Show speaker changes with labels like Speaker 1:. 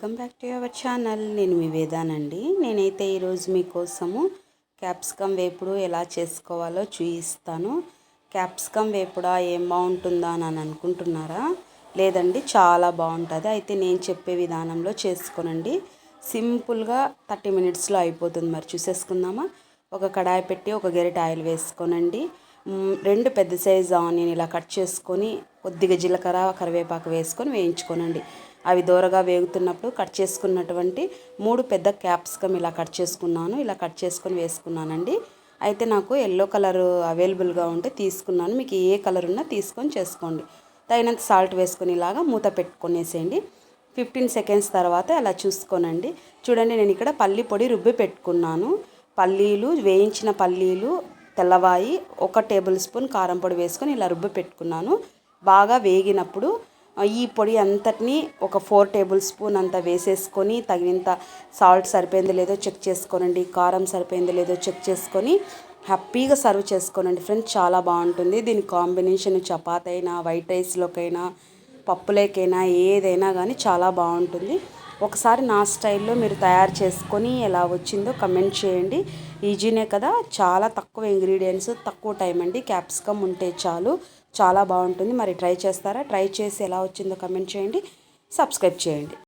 Speaker 1: Welcome back to our channel. నేను మీ వేదానండి. నేనైతే ఈరోజు మీకోసము క్యాప్సికమ్ వేపుడు ఎలా చేసుకోవాలో చూపిస్తాను క్యాప్సికమ్ వేపుడా ఏం బాగుంటుందా అని అనుకుంటున్నారా? లేదండి చాలా బాగుంటుంది. అయితే నేను చెప్పే విధానంలో చేసుకోనండి. సింపుల్గా థర్టీ మినిట్స్లో అయిపోతుంది. మరి చూసేసుకుందామా? ఒక కడాయి పెట్టి ఒక గెరిట ఆయిల్ వేసుకోనండి. రెండు పెద్ద సైజు ఆనియన్ ఇలా కట్ చేసుకొని కొద్దిగా జీలకర్ర కరివేపాకు వేసుకొని వేయించుకోనండి. అవి దూరగా వేగుతున్నప్పుడు కట్ చేసుకున్నటువంటి మూడు పెద్ద క్యాప్సికమ్ ఇలా కట్ చేసుకున్నాను. ఇలా కట్ చేసుకొని వేసుకున్నానండి. అయితే నాకు ఎల్లో కలర్ అవైలబుల్గా ఉంటే తీసుకున్నాను. మీకు ఏ కలర్ ఉన్నా తీసుకొని చేసుకోండి. తగినంత సాల్ట్ వేసుకొని ఇలాగా మూత పెట్టుకొనేసేయండి. ఫిఫ్టీన్ సెకండ్స్ తర్వాత అలా చూసుకోనండి. చూడండి నేను ఇక్కడ పల్లి పొడి రుబ్బి పెట్టుకున్నాను. పల్లీలు వేయించిన పల్లీలు తెల్లవాయి ఒక టేబుల్ స్పూన్ కారం పొడి వేసుకొని ఇలా రుబ్బి పెట్టుకున్నాను. బాగా వేగినప్పుడు ఈ పొడి అంతటిని ఒక ఫోర్ టేబుల్ స్పూన్ అంత వేసేసుకొని తగినంత సాల్ట్ సరిపోయిందో లేదో చెక్ చేసుకోనండి కారం సరిపోయిందో లేదో చెక్ చేసుకొని హ్యాపీగా సర్వ్ చేసుకోనండి ఫ్రెండ్స్. చాలా బాగుంటుంది. దీని కాంబినేషన్ చపాతీ అయినా వైట్ రైస్లోకైనా పప్పులేకైనా ఏదైనా కానీ చాలా బాగుంటుంది. ఒకసారి నా స్టైల్లో మీరు తయారు చేసుకొని ఎలా వచ్చిందో కమెంట్ చేయండి. ఈజీనే కదా. చాలా తక్కువ ఇంగ్రీడియంట్స్ తక్కువ టైం అండి. క్యాప్సికమ్ ఉంటే చాలు. చాలా బాగుంటుంది. మరి ట్రై చేస్తారా? ట్రై చేసి ఎలా వచ్చిందో కమెంట్ చేయండి. సబ్స్క్రైబ్ చేయండి.